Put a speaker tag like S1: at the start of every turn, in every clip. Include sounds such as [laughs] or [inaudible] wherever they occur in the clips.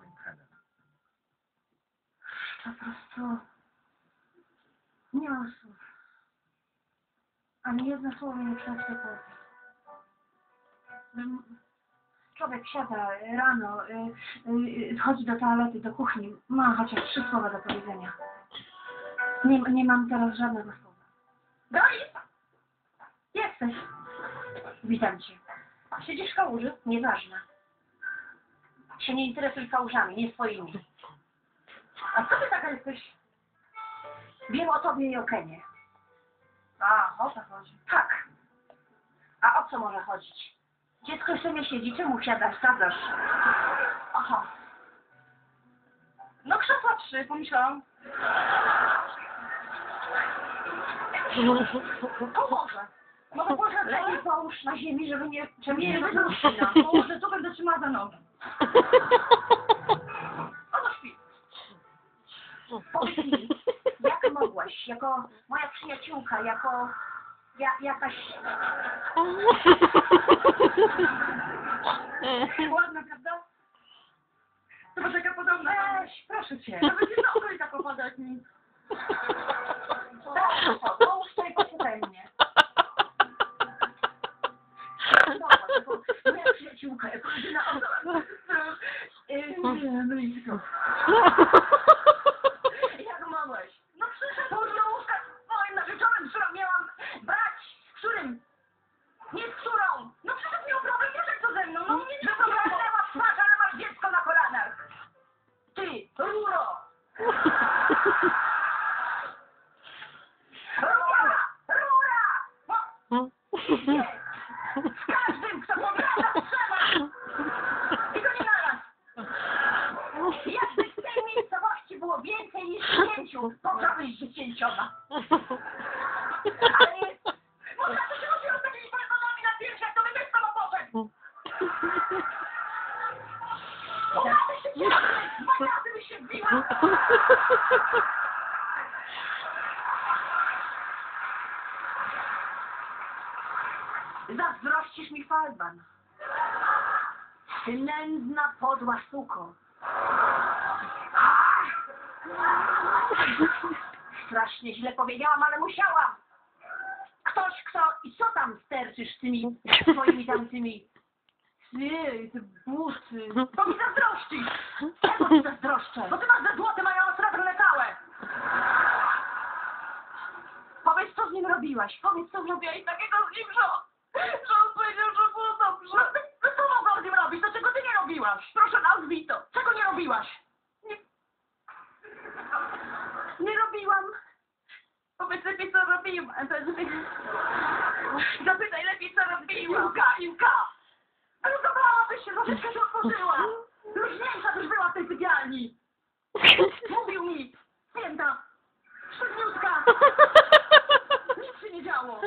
S1: żadnym trenerem.
S2: Po prostu nie mam słów. Ani jedno słowo nie przynosi powie. Człowiek siada rano, y, y, wchodzi do toalety, do kuchni, ma chociaż trzy słowa do powiedzenia. Nie, nie mam teraz żadnego słowa. Doris! Jesteś. Witam cię. Siedzisz w kałuży? Nieważne. Się nie interesuj kałużami, nie swoimi. A co ty taka jesteś? Wiem o tobie i o Kenie. A, o to chodzi. Tak. A o co może chodzić? Dziecko jeszcze nie siedzi, czemu siadasz, sadzasz? Aha. No krzesła trzy, pomyślałam. Pomoże. Może może lepiej połóż na ziemi, żeby nie... Żeby nie wydłużina. Położę tu, będę trzymała za nogi. Oto śpi. Powiedz mi, jak mogłaś, jako moja przyjaciółka, jako ja, jakaś ładna, prawda? To może taka podobna. Weź, proszę cię. Nawet nie na okolie tak opadać mi. Dobrze, to, to i posłuchaj mnie. Dobra, tylko moja przyjaciółka, jako jedyna osoba. No i co? [laughs] Jak mogłeś? No przyszedł do łóżka z moim narzeczonym, którą miałam brać. Z którym? Nie z którą. No przyszedł miał problem, wiesz jak to ze mną. No nie nie problemeła twarz, ale masz dziecko na kolanach. Ty, ruro. [laughs] Rura! Rura! No, nie. Z każdym, kto powiada, trzeba. I to nie naraz. Jakby w tej miejscowości było więcej niż pięciu, dziesięcioma. [laughs] Ale nie... Może to się robiło z takimi balkonami na piersiach, to by też samo poszedł. Ona by się cieszyła, dwa razy by się wbiła. Zazdrościsz mi falban. Ty nędzna, podła suko. Strasznie źle powiedziałam, ale musiałam. Ktoś, kto... I co tam sterczysz tymi swoimi tamtymi... Ty, te buty. To mi zazdrościsz. Czego ci zazdroszczę? Bo ty masz za złote, mają srebrne całe. Powiedz, co z nim robiłaś. Powiedz, co zrobiłaś takiego z nim, że on, że on powiedział, że było dobrze. No, co mogłam z nim robić? To czego ty nie robiłaś? Proszę, nazwij to. Czego nie robiłaś? Nie, nie robiłam. Powiedz lepiej, co robiłam. [laughs] Zapytaj lepiej, co robiłam. Iłka, Iłka. Ale zabrałabyś się, zawsze się otworzyła. Luźniejsza też była w tej sypialni. Mówił mi, święta, sztywniutka, nic się nie działo.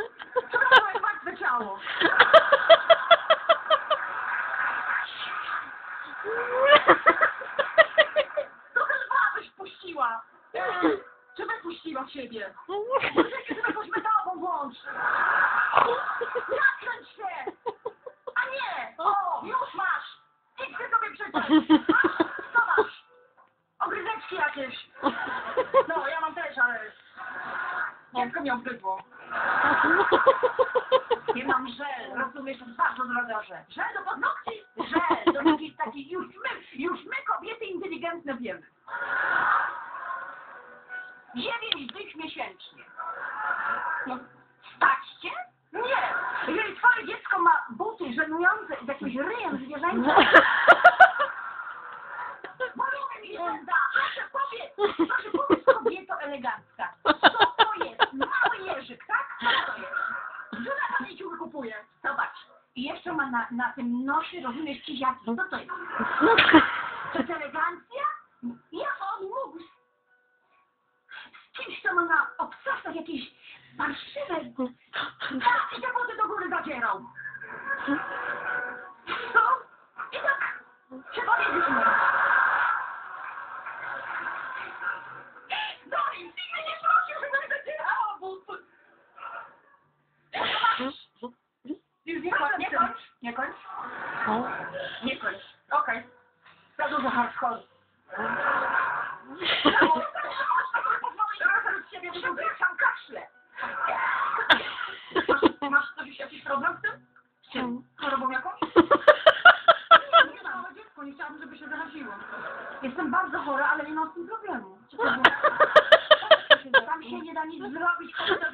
S2: Przebrała jak martwe ciało. Trochę lwa byś puściła. Wypuściła siebie? Jakąś metalową włącz. Nakręć się! A nie! O, już masz! Idź ty sobie przecież! Co masz? Ogryzeczki jakieś. No, ja mam też, ale... Dziecko mi obrzydło. Nie mam żel, rozumiesz, to bardzo droga żel. Żel do paznokci? Żel, do takich, takich, już my, już my kobiety inteligentne wiemy. Zwierzęcym, Mówimy mi, że da. Proszę powiedz, proszę powiedz kobieto elegancka. Co to jest? Mały jeżyk, tak? Co to jest? Żona pani ci wykupuje. Zobacz. I jeszcze ma na, na tym nosie, rozumiesz, ciziaki. Co to jest? To jest elegancja? Jak on mógł z, z kimś, kto ma na obcasach jakieś parszywe... Tak, i te wody do góry zadzierał. Nie kończ, nie kończ, nie kończ, nie kończ. Okej. chory. Teraz z siebie wyciągam kaszle. Masz, masz coś, jakiś problem z tym? Z czym? Chorobą jakąś? Nie mam, małe dziecko, nie chciałabym, żeby się zaraziło. Jestem bardzo chora, ale nie mam z tym problemu. [laughs] Tam się nie da nic zrobić, chodź to